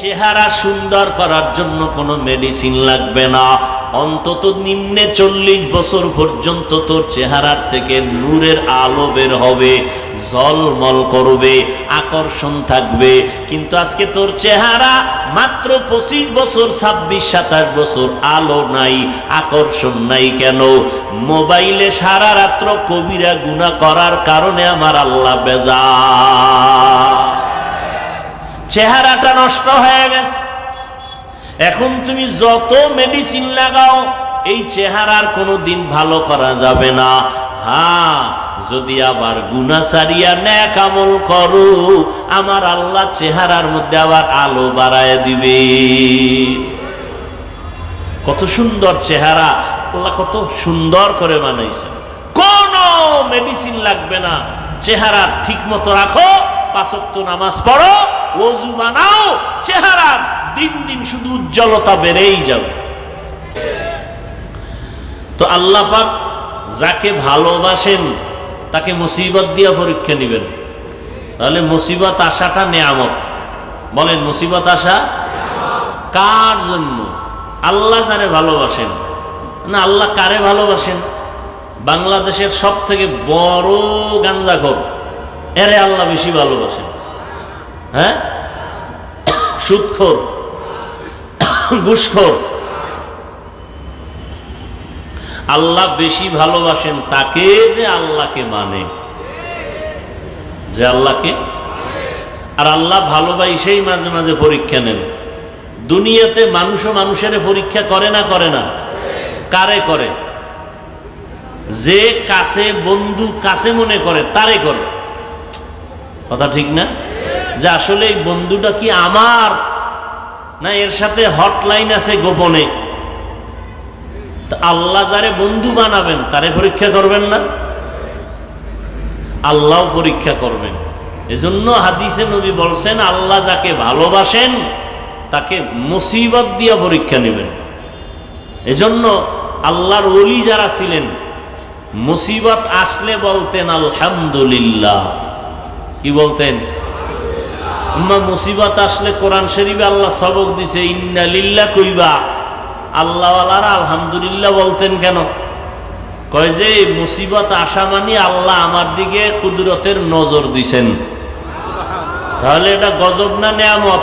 চেহারা সুন্দর করার জন্য কোনো মেডিসিন লাগবে না। অন্তত নিম্নে চল্লিশ বছর পর্যন্ত তোর চেহারার থেকে নূরের আলো বের হবে জলমল করবে, আকর্ষণ থাকবে। কিন্তু আজকে তোর চেহারা মাত্র পঁচিশ বছর, ছাব্বিশ, সাতাশ বছর আলো নাই, আকর্ষণ নাই কেন? মোবাইলে সারা রাত্র কবিরা গুণা করার কারণে আমার আল্লাহ বেজা চেহারাটা নষ্ট হয়ে গেছে। এখন তুমি যত মেডিসিন লাগাও, এই চেহারার কোনো দিন ভালো করা যাবে না। হ্যাঁ যদি আবার গুনা সারিয়া ন্যাক আমল করো, আমার আল্লাহ চেহারার মধ্যে আবার আলো বাড়ায় দিবে। কত সুন্দর চেহারা, আল্লাহ কত সুন্দর করে বানাইছে। কোনো মেডিসিন লাগবে না। চেহারা ঠিক মতো রাখো, পাঁচক্ত নামাজ পড়ো ওজু বানাও চেহারার দিন দিন শুধু উজ্জ্বলতা বেড়েই যাবে। তো আল্লাহ পাক যাকে ভালোবাসেন, তাকে মুসিবত দিয়া পরীক্ষা নেবেন। তাহলে মুসিবত আসাটা নেয়ামত। বলেন, মুসিবত আসা কার জন্য? আল্লাহ যারে ভালোবাসেন। না, আল্লাহ কারে ভালোবাসেন? বাংলাদেশের সব থেকে বড় গাঞ্জাখোর, এরে আল্লাহ বেশি ভালোবাসেন। হ্যাঁ? সুদখোর ঘুষখোর আল্লাহ বেশি ভালোবাসেন তাকে যে আল্লাহকে মানে। যে আল্লাহকে? আর আল্লাহ ভালোবাসেই মাঝে মাঝে পরীক্ষা নেন। দুনিয়াতে মানুষও মানুষের পরীক্ষা করে না করে না। কারে করে? যে কাছে বন্ধু কাছে মনে করে, তারে করে। কথা ঠিক না? যে আসলে এই বন্ধুটা কি আমার? না এর সাথে হটলাইন আছে গোপনে? আল্লাহ যারে বন্ধু বানাবেন, তারে পরীক্ষা করবেন না? আল্লাহ পরীক্ষা করবেন। এজন্য হাদিসে নবী বলছেন, আল্লাহ যাকে ভালোবাসেন, তাকে মুসিবত দিয়া পরীক্ষা নেবেন। এজন্য আল্লাহর অলি যারা ছিলেন, মুসিবত আসলে বলতেন, আলহামদুলিল্লাহ। কি বলতেন? মুসিবত আসলে কোরআন শরীফে আল্লাহ সবক দিছে, ইন্না লিল্লা কইবা। আল্লাহওয়ালারা আলহামদুলিল্লাহ বলতেন কেন? কয় যে, মুসিবত আসা মানে আল্লাহ আমার দিকে কুদরতের নজর দিছেন। তাহলে এটা গজব না নেয়ামত?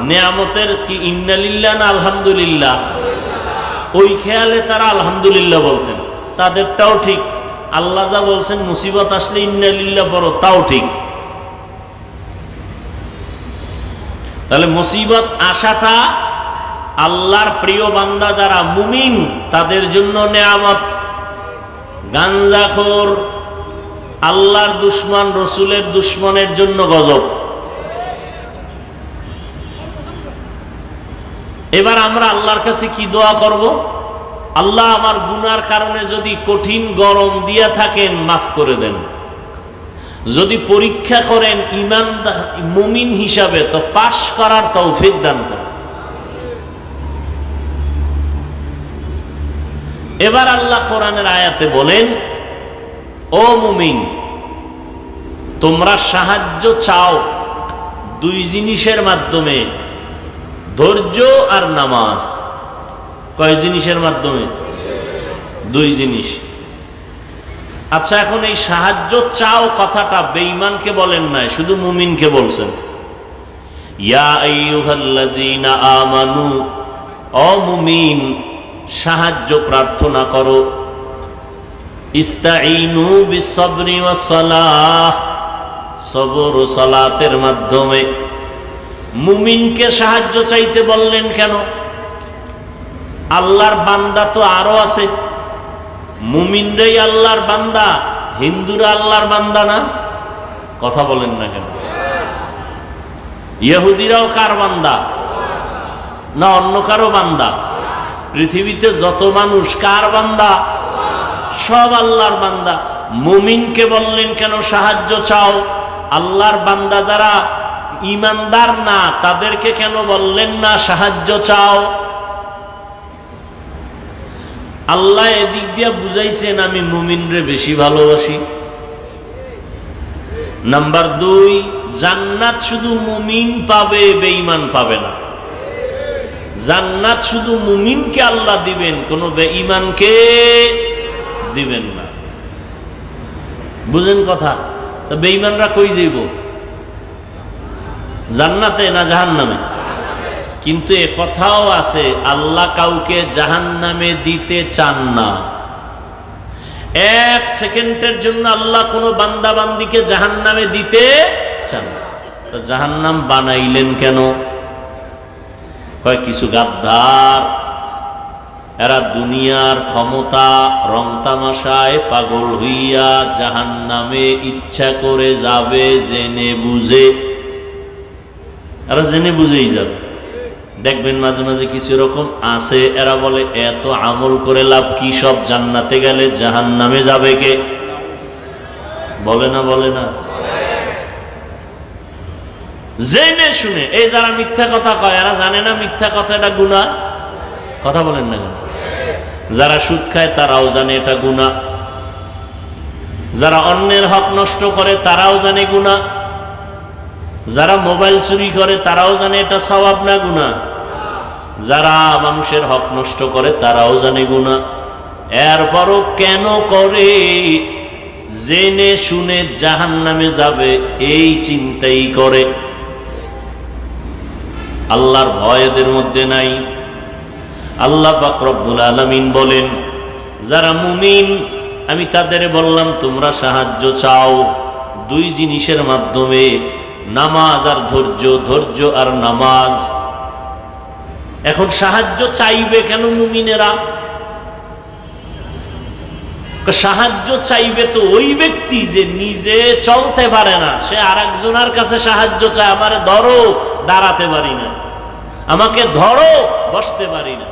নেয়ামতের কি ইন্নালিল্লাহ না আলহামদুলিল্লাহ? ওই খেয়ালে তারা আলহামদুলিল্লাহ বলতেন। তাদেরটাও ঠিক। আল্লাহ যা বলছেন, মুসিবত আসলে ইন্নালিল্লাহ বড় তাও ঠিক। তাহলে মুসিবত আসাটা আল্লাহর প্রিয় বান্দা যারা মুমিন, তাদের জন্য নেয়ামত। গাঞ্জাখোর, আল্লাহর দুশ্মন, রসুলের দুশ্মনের জন্য গজব। এবার আমরা আল্লাহর কাছে কি দোয়া করব? আল্লাহ আমার গুনার কারণে যদি কঠিন গরম দিয়া থাকেন, মাফ করে দেন। যদি পরীক্ষা করেন ইমান মুমিন হিসাবে, তো পাশ করার তৌফিক দান করেন। এবার আল্লাহ কোরআনের আয়াতে বলেন, ও মুমিন, তোমরা সাহায্য চাও দুই জিনিসের মাধ্যমে, ধৈর্য আর নামাজ। কয় জিনিসের মাধ্যমে? দুই জিনিস। আচ্ছা এখন এই সাহায্য চাও কথাটা বেঈমানকে বলেন নাই, শুধু মুমিনকে বলছেন। ইয়া আমানু, ও মুমিন, সাহায্য প্রার্থনা করো। ইস্তাইনু বিসবরি ওয়াস সালাহ সবর ও সালাতের মাধ্যমে। মুমিনকে সাহায্য চাইতে বললেন কেন? আল্লাহর বান্দা তো আরও আছে। মুমিনরাই আল্লাহর বান্দা, হিন্দুরা আল্লাহর বান্দা না? কথা বলেন না কেন? ইহুদিরাও কার বান্দা? না, অন্য কারও বান্দা? পৃথিবীতে যত মানুষ, কার বান্দা? সব আল্লাহর বান্দা। মুমিনকে বললেন কেন সাহায্য চাও? আল্লাহর বান্দা যারা ইমানদার না, তাদেরকে কেন বললেন না সাহায্য চাও? আল্লাহ এদিক দিয়া বুঝাইছেন, আমি মুমিনরে বেশি ভালোবাসি। নাম্বার দুই, জান্নাত শুধু মুমিন পাবে, বেঈমান পাবে না। জান্নাত শুধু মুমিনকে আল্লাহ দিবেন, কোন বেঈমানকে দিবেন না। বুঝেন কথা? তা বেঈমানরা কই যাইব? জান্নাতে না জাহান্নামে? কিন্তু এ কথাও আছে, আল্লাহ কাউকে জাহান্নামে দিতে চান না। এক সেকেন্ডের জন্য আল্লাহ কোনো বান্দা বান্দিকে জাহান্নামে দিতে চান না। তা জাহান্নাম বানাইলেন কেন? কিছু গাদ্দার, এরা দুনিয়ার ক্ষমতা রং তামাশায় পাগল হইয়া জাহান নামে ইচ্ছা করে যাবে, জেনে বুঝে। এরা জেনে বুঝেই যাবে। দেখবেন মাঝে মাঝে কিছু রকম আছে, এরা বলে, এত আমল করে লাভ কি সব জান্নাতে গেলে জাহান নামে যাবে কে? বলে না বলে না। জেনে শুনে, এই যারা মিথ্যা কথা কয়, এরা জানে না মিথ্যা কথা এটা গুণা কথা বলেন না কেন? যারা সুদ খায়, তারাও জানে এটা গুণা যারা অন্যের হক নষ্ট করে, তারাও জানে গুণা যারা মোবাইল চুরি করে, তারাও জানে এটা সবাব না গুণা যারা মানুষের হক নষ্ট করে, তারাও জানে গুণা এরপরও কেন করে? জেনে শুনে জাহান নামে যাবে, এই চিন্তাই করে। আল্লাহর ভয় এদের মধ্যে নাই। আল্লাহ রব্বুল আলামিন বলেন, যারা মুমিন, আমি তাদের বললাম, তোমরা সাহায্য চাও দুই জিনিসের মাধ্যমে, নামাজ আর ধৈর্য ধৈর্য আর নামাজ। এখন সাহায্য চাইবে কেন মুমিনেরা? সাহায্য চাইবে তো ওই ব্যক্তি যে নিজে চলতে পারে না। সে আর একজনের কাছে সাহায্য চায়, আমার ধরো, দাঁড়াতে পারি না। আমাকে ধরো, বসতে পারি না।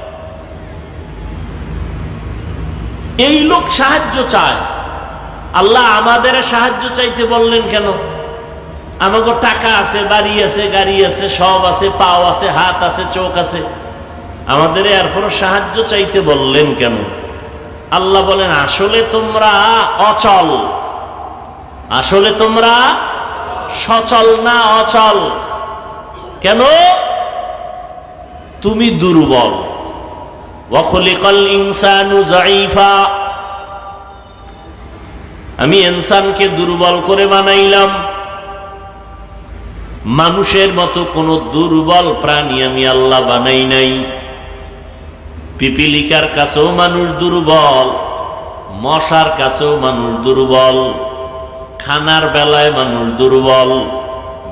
এই লোক সাহায্য চায়। আল্লাহ আমাদের সাহায্য চাইতে বললেন কেন? আমাকে টাকা আছে, বাড়ি আছে, গাড়ি আছে, সব আছে, পাও আছে, হাত আছে, চোখ আছে। আমাদের এরপর সাহায্য চাইতে বললেন কেন? আল্লাহ বলেন, আসলে তোমরা অচল। আসলে তোমরা সচল না অচল। কেন? তুমি দুর্বল। ওয়াখলিকাল ইনসানু জাইফা আমি ইনসানকে দুর্বল করে বানাইলাম। মানুষের মতো কোনো দুর্বল প্রাণী আমি আল্লাহ বানাই নাই। পিপিলিকার কাছেও মানুষ দুর্বল, মশার কাছেও মানুষ দুর্বল, খানার বেলায় মানুষ দুর্বল,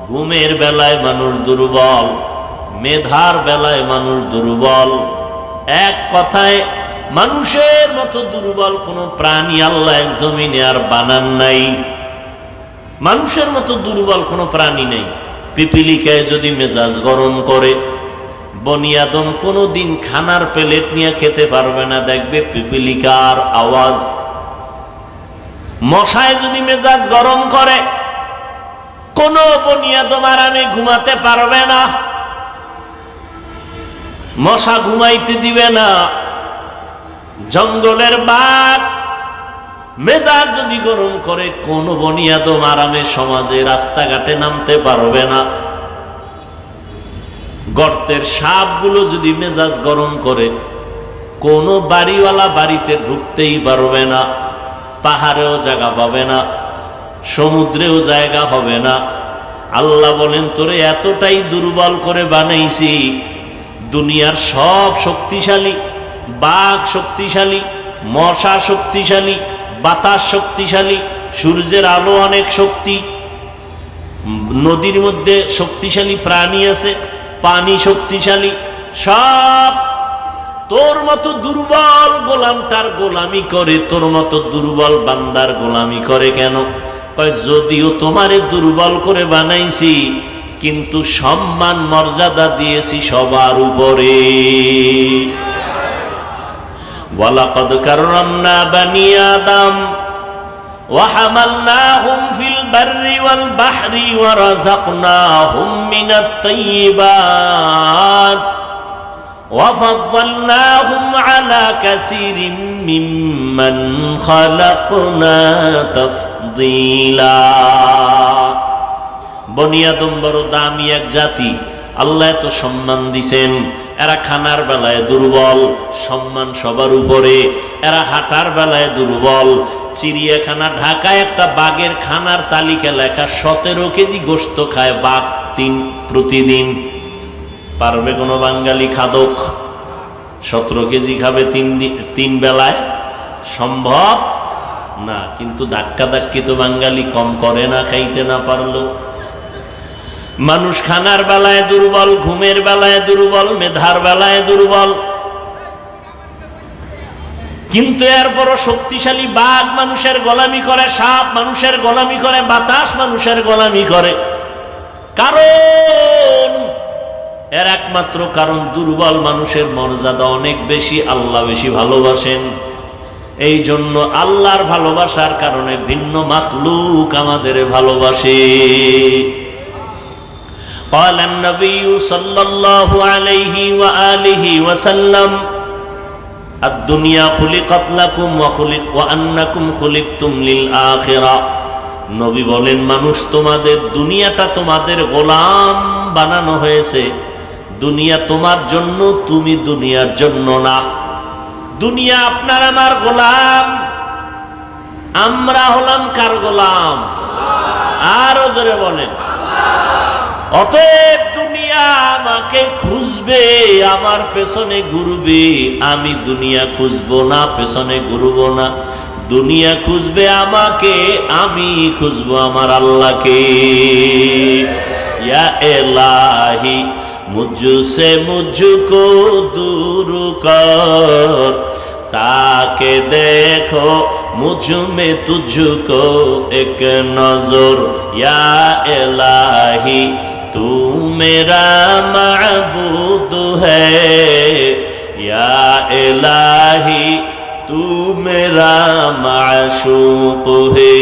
ঘুমের বেলায় মানুষ দুর্বল, মেধার বেলায় মানুষ দুর্বল। এক কথায়, মানুষের মতো দুর্বল কোনো প্রাণী আল্লাহ জমিনে আর বানান নাই। মানুষের মতো দুর্বল কোনো প্রাণী নেই। পিপিলিকায় যদি মেজাজ গরম করে বনিয়াদম কোনো দিন খানার প্লেট নিয়ে খেতে পারবে না, দেখবে পিপিলিকার আওয়াজ। মশায় যদি মেজাজ গরম করে, কোনো বনিয়াদম আরামে ঘুমাতে পারবে না। মশা ঘুমাইতে দিবে না। জঙ্গলের বাঘ মেজাজ যদি গরম করে, কোন বনিয়াদম আরামে সমাজে রাস্তাঘাটে নামতে পারবে না। গর্তের সাপগুলো যদি মেজাজ গরম করে, কোনো বাড়িওয়ালা বাড়িতে ঢুকতেই পারবে না, পাহাড়েও জায়গা পাবে না, সমুদ্রেও জায়গা হবে না। আল্লাহ বলেন, তোরে এতটাই দুর্বল করে বানাইছি, দুনিয়ার সব শক্তিশালী, বাঘ শক্তিশালী, মশা শক্তিশালী, বাতাস শক্তিশালী, সূর্যের আলো অনেক শক্তি, নদীর মধ্যে শক্তিশালী প্রাণী আছে পানি শক্তিশালী সব তোর মতো দুর্বল গোলাম তার গোলামি করে, তোর মতো দুর্বল বান্দার গোলামি করে কেন? যদিও তোমারে দুর্বল করে বানাইছি, কিন্তু সম্মান, মর্যাদা দিয়েছি সবার উপরে। বলা ওয়ালাকদ কারণ না বানিয়া দাম ওয়াহামাল না হুম ফিল البر والبحر ورزقناهم من الطيبات وفضلناهم على كثير ممن خلقنا تفضيلا বনিয়াদম বড় দামি এক জাতি আল্লাহ এত সম্মান দিছেন এরা খানার বেলায় দুর্বল সম্মান সবার উপরে এরা হাঁটার বেলায় দুর্বল চিড়িয়াখানা, ঢাকায় একটা বাঘের খানার তালিকা লেখা, সতেরো কেজি গোস্ত খায় বাঘ তিন প্রতিদিন। পারবে কোনো বাঙালি খাদক? সতেরো কেজি খাবে তিন তিন বেলায়? সম্ভব? না, কিন্তু ধাক্কা ধাক্কি তো বাঙালি কম করে না, খাইতে না পারল মানুষ খানার বেলায় দুর্বল, ঘুমের বেলায় দুর্বল, মেধার বেলায় দুর্বল। কিন্তু এরপরও শক্তিশালী বাঘ মানুষের গোলামি করে সাপ মানুষের গোলামি করে বাতাস মানুষের গোলামি করে কারণ এর একমাত্র কারণ দুর্বল মানুষের মর্যাদা অনেক বেশি আল্লাহ বেশি ভালোবাসেন এই জন্য আল্লাহর ভালোবাসার কারণে ভিন্ন মাখলুক আমাদের ভালোবাসে قال النبي صلى الله عليه وآله وسلم আর দুনিয়া খুলি কতলাকুম ওয়াকুলিক ও আন্নাকুম খুলিক তুমলিল আখেরা। নবী বলেন, মানুষ তোমাদের দুনিয়াটা তোমাদের গোলাম বানানো হয়েছে। দুনিয়া তোমার জন্য, তুমি দুনিয়ার জন্য না। দুনিয়া আপনার আমার গোলাম। আমরা হলাম কার গোলাম? আরও জোরে বলেন। অতএব দুনিয়া আমাকে খুঁজবে, আমার পেছনে ঘুরবে। আমি দুনিয়া খুঁজব না, পেছনে ঘুরব না। দুনিয়া খুঁজবে আমাকে, আমি খুঁজব আমার আল্লাহকে। ইয়া এলাহি মুজু কো দূর কর। তাকে দেখো মুঝমে তুঝকো এক নজর। ইয়া এলাহি तू मेरा माबूद है या इलाही तू मेरा माशूक है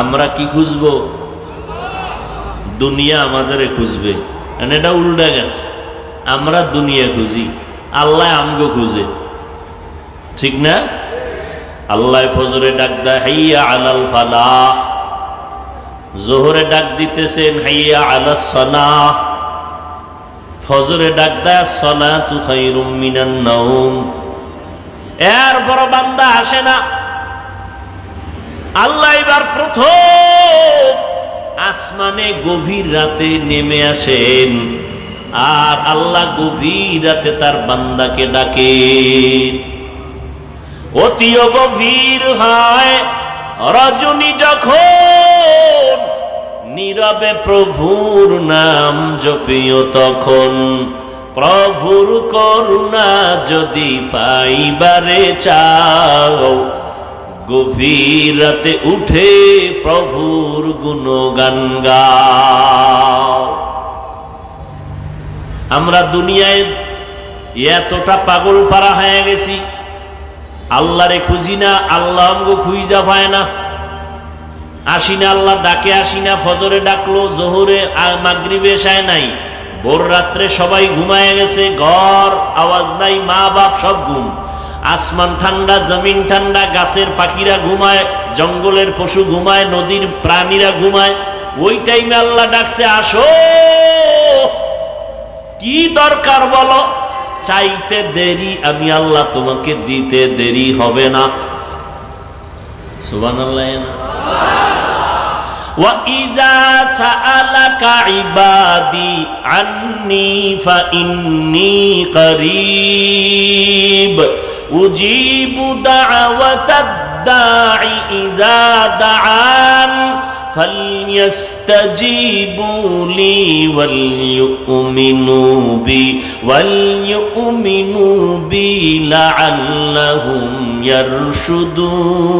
আমরা কি খুঁজবো দুনিয়া আমাদের খুঁজবে And এটা উল্টা গেছে আমরা দুনিয়া খুঁজি আল্লাহ আমগো খুঁজে ঠিক না আল্লাহ ফজরে ডাক দেয় হাইয়া আলাল ফালাহ জোহরে ডাক দিতেছেন, হাইয়া আলা সলাহ ফজরে ডাক দেয় সনা তু মিনান নাউম এরপর বান্দা আসে না। আল্লাহ এবার প্রথম আসমানে গভীর রাতে নেমে আসেন, আর আল্লাহ গভীর রাতে তার বান্দাকে ডাকে অতিও গভীর হয় রজনী যখন নীরবে প্রভুর নাম জপিও তখন, প্রভুর করুণা যদি পাইবারে চাও গভীর রাতে উঠে প্রভুর গুণগান গাও। আমরা দুনিয়ায় এতটা পাগল পারা হয়ে গেছি আল্লাহরে খুঁজি না, আল্লাহ আমগো খুঁজা পায় না। আসি না, আল্লাহ ডাকে আসি না, ফজরে ডাকলো, জোহরে আর মাগরিবে এসায় নাই। ভোর রাত্রে সবাই ঘুমায় গেছে, ঘর, আওয়াজ নাই, মা বাপ সব ঘুম। আসমান ঠান্ডা, জমিন ঠান্ডা, গাছের পাখিরা ঘুমায়, জঙ্গলের পশু ঘুমায়, নদীর প্রাণীরা ঘুমায়। ওই টাইমে আল্লাহ ডাকছে, আসো! কি দরকার বলো? চাইতে দেরি আমি আল্লাহ তোমাকে দিতে দেরি হবে না সুবান وَإِذَا سَأَلَكَ عِبَادِي عَنِّي فَإِنِّي قَرِيبٌ أُجِيبُ دَعْوَةَ الدَّاعِ إِذَا دَعَانِ فَلْيَسْتَجِيبُوا لِي وَلْيُؤْمِنُوا بِي وَلْيُؤْمِنُوا بِي لَعَلَّهُمْ يَرْشُدُونَ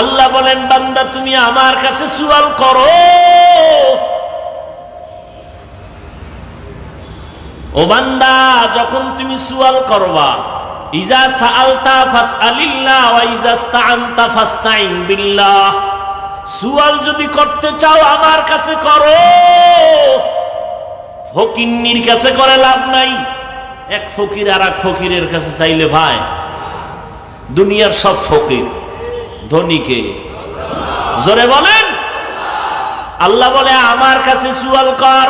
আল্লাহ বলেন বান্দা তুমি আমার কাছে সুয়াল করো ও বান্দা যখন তুমি সুয়াল করবা ইজা সাআলতা ফাসআলিল্লাহ ওয়া ইজা ইসতাআনতা ফাসতাইন বিল্লাহ। সুয়াল যদি করতে চাও আমার কাছে করো। ফকিন্নির কাছে করে লাভ নাই। এক ফকির আর এক ফকিরের কাছে চাইলে ভাই, দুনিয়ার সব ফকির ধনীকে জোরে বলেন। আল্লাহ বলে, আমার কাছে সুয়াল কর।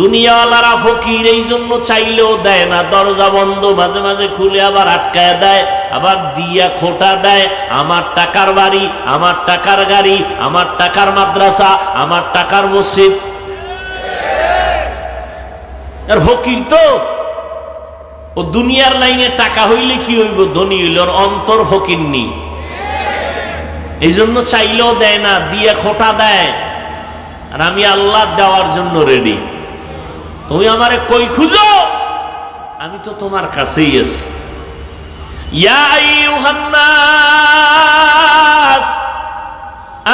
দুনিয়াওয়ালারা ফকির এই জন্য চাইলেও দেয় না। দরজা বন্ধ, মাঝে মাঝে খুলে আবার আটকায় দেয়, আবার দিয়া খোটা দেয়, আমার টাকার বাড়ি, আমার টাকার গাড়ি, আমার টাকার মাদ্রাসা, আমার টাকার মসজিদ। আর ফকির তো, ও দুনিয়ার লাইনে টাকা হইলে কি হইব? ধনী হইল ওর অন্তর ফকির নি এই জন্য চাইলেও দেয় না, দিয়া খোটা দেয়। আর আমি আল্লাহ দেওয়ার জন্য রেডি তুমি আমারে কই খুঁজো? আমি তো তোমার কাছেই আছি।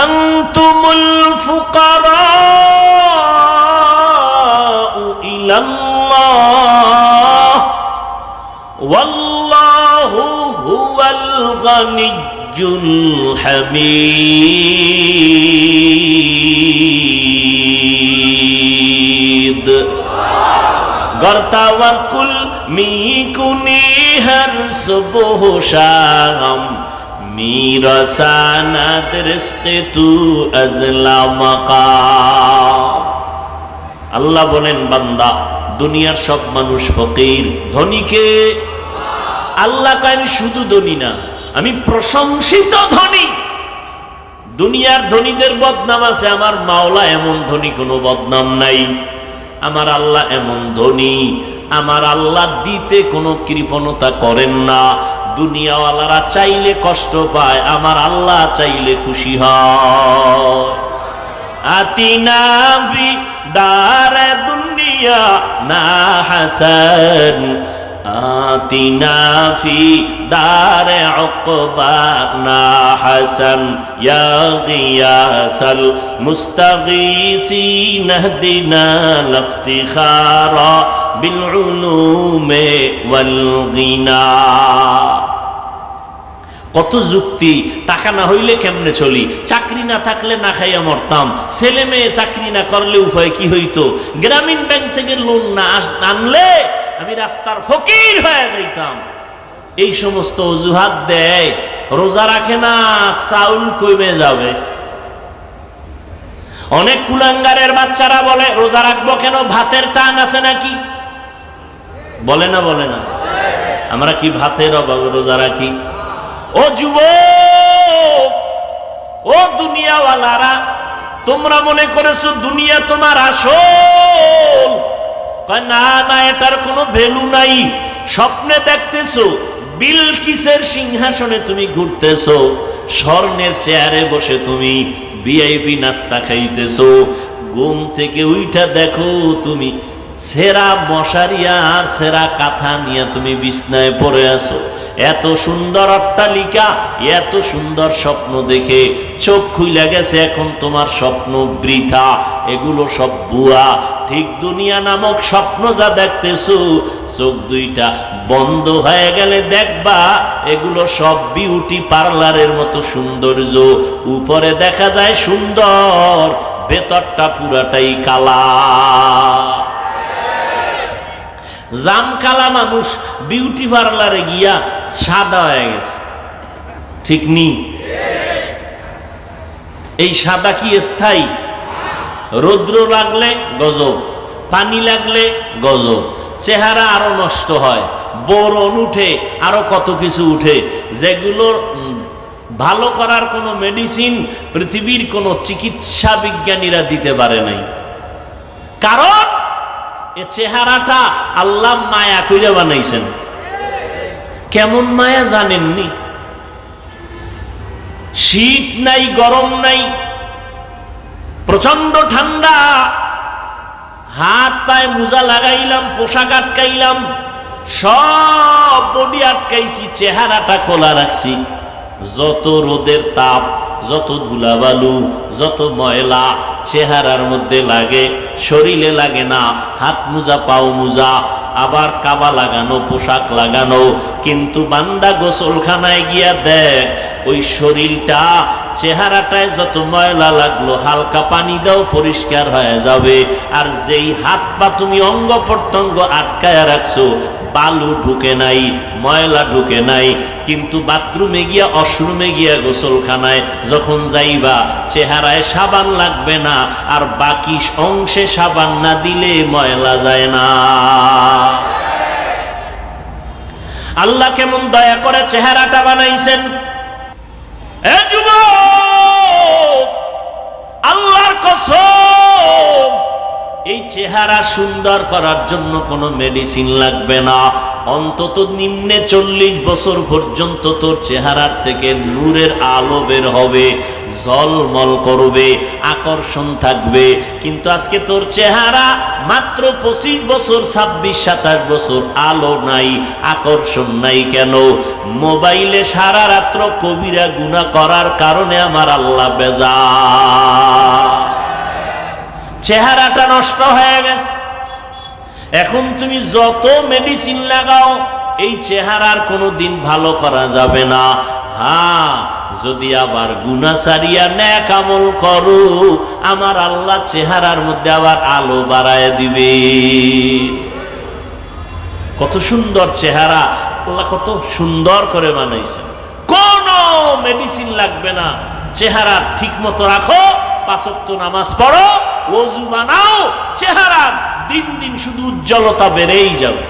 আনতুমুল ফুকারাউ ইলাল্লাহ, ওয়াল্লাহু হুয়াল গানিয়্যুল হামিদ। গর্তাওয়াকুল মিকুনি হর সুবহ শাম। মিরসানাত রিজকে তু আজলা মাকাম। আল্লাহ বলেন, বান্দা, দুনিয়ার সব মানুষ ফকির ধনীকে আল্লাহ আমি শুধু ধনী না, আমি প্রশংসিত ধনী। দুনিয়ার ধনীদের বদনাম আছে, আমার মাওলা এমন ধনী কোনো বদনাম নাই। আমার আল্লাহ এমন ধনী, আমার আল্লাহ দিতে কোনো কৃপণতা করেন না। দুনিয়াওয়ালারা চাইলে কষ্ট পায়, আমার আল্লাহ চাইলে খুশি হয়। দার দুনিয়া না হাসান উকবা না হাসান ইয়া গিয়াসাল মুস্তাগীসিন হদিনা লাফতিখারা বিল উলুমে ওয়াল গিনা। কত যুক্তি, টাকা না হইলে কেমনে চলি? চাকরি না থাকলে না খাইয়া মরতাম। ছেলে মেয়ে চাকরি না করলে উপায় কি হইতো? গ্রামীণ ব্যাংক থেকে লোন না আনলে আমি রাস্তার ফকির হয়ে যাইতাম। এই সমস্ত অজুহাত দেয়, রোজা রাখে না, চাউল কমে যাবে। অনেক কুলাঙ্গারের বাচ্চারা বলে, রোজা রাখব কেন? ভাতের টান আছে নাকি? বলে না বলে না। আমরা কি ভাতের অভাবে রোজা রাখি? ও যুবক, ও দুনিয়াওয়ালারা, তোমরা মনে করেছ দুনিয়া তোমার আসল? না না, এটার কোনো ভ্যালু নাই। স্বপ্নে দেখতেছো বিলকিসের সিংহাসনে তুমি ঘুরতেছো? স্বর্ণের চেয়ারে বসে তুমি বিআইপি নাস্তা খাইতেছো। ঘুম থেকে উইঠা দেখো তুমি সেরা মশারিয়া আর সেরা কাঁথা নিয়ে তুমি বিছনায় পড়ে আছো। এত সুন্দর অট্টালিকা, এত সুন্দর স্বপ্ন দেখে চোখ খুইলা গেছে, এখন তোমার স্বপ্ন বৃথা, এগুলো সব বুয়া। ঠিক দুনিয়া নামক স্বপ্ন যা দেখতেছো, চোখ দুইটা বন্ধ হয়ে গেলে দেখবা, এগুলো সব বিউটি পার্লারের মতো সৌন্দর্য। উপরে দেখা যায় সুন্দর, ভেতরটা পুরাটাই কালা। জামকালা মানুষ বিউটি পার্লারে গিয়া সাদা হয়ে গেছে। ঠিক নি? এই সাদা কি স্থায়ী? রৌদ্র লাগলে গজব, পানি লাগলে গজব, চেহারা আরও নষ্ট হয়, বোরন উঠে আরও কত কিছু উঠে। যেগুলোর ভালো করার কোনো মেডিসিন পৃথিবীর কোনো চিকিৎসা বিজ্ঞানীরা দিতে পারে নাই। কারণ এ চেহারাটা আল্লাহ মায়া কইরা বানাইছেন। কেমন মায়া জানেননি? শীত নাই, গরম নাই প্রচণ্ড ঠান্ডা। হাত পায়ে মোজা লাগাইলাম, পোশাক আটকাইলাম, সব বডি আটকাইছি, চেহারাটা খোলা রাখছি। যত রোদের তাপ যত ধুলাবালু, যত ময়লা চেহারার মধ্যে লাগে, শরীরে লাগে না, হাত মোজা, পাও মোজা, আবার কাবা লাগানো, পোশাক লাগানো, কিন্তু বান্দা গোসলখানায় গিয়া দেখ, ওই শরীরটা, চেহারাটায় যত ময়লা লাগল, হালকা পানি দাও, পরিষ্কার হয়ে যাবে। আর যেই হাত পা তুমি অঙ্গ প্রত্যঙ্গ আটকায় রাখছো বালু ঢুকে নাই, ময়লা ঢুকে নাই, কিন্তু বাথরুমে গিয়া, অশরুমে গিয়া গোসলখানায় যখন যাইবা, চেহারায় সাবান লাগবে না, আর বাকি অংশে সাবান না দিলে ময়লা যায় না। আল্লাহ কেমন দয়া করে চেহারাটা বানাইছেন। আল্লাহর কসম। এই চেহারা সুন্দর করার জন্য কোনো মেডিসিন লাগবে না। অন্তত নিম্নে চল্লিশ বছর পর্যন্ত তোর চেহারার থেকে নূরের আলো বের হবে জলমল করবে, আকর্ষণ থাকবে। কিন্তু আজকে তোর চেহারা মাত্র পঁচিশ বছর, ছাব্বিশ, সাতাশ বছর আলো নাই, আকর্ষণ নাই কেন? মোবাইলে সারা রাত্র কবিরা গুণা করার কারণে আমার আল্লাহ বেজা চেহারাটা নষ্ট হয়ে গেছে। এখন তুমি যত মেডিসিন লাগাও, এই চেহারার কোনো দিন ভালো করা যাবে না। হ্যাঁ যদি আবার গুনা সারিয়া ন্যাক আমল করো, আমার আল্লাহ চেহারার মধ্যে আবার আলো বাড়ায় দিবে। কত সুন্দর চেহারা, আল্লাহ কত সুন্দর করে বানাইছেন। কোনো মেডিসিন লাগবে না। চেহারা ঠিক মতো রাখো পাঁচক্ত নামাজ পড়ো ওজু বানাও চেহারা দিন দিন শুধু উজ্জ্বলতা বেড়েই যাবে।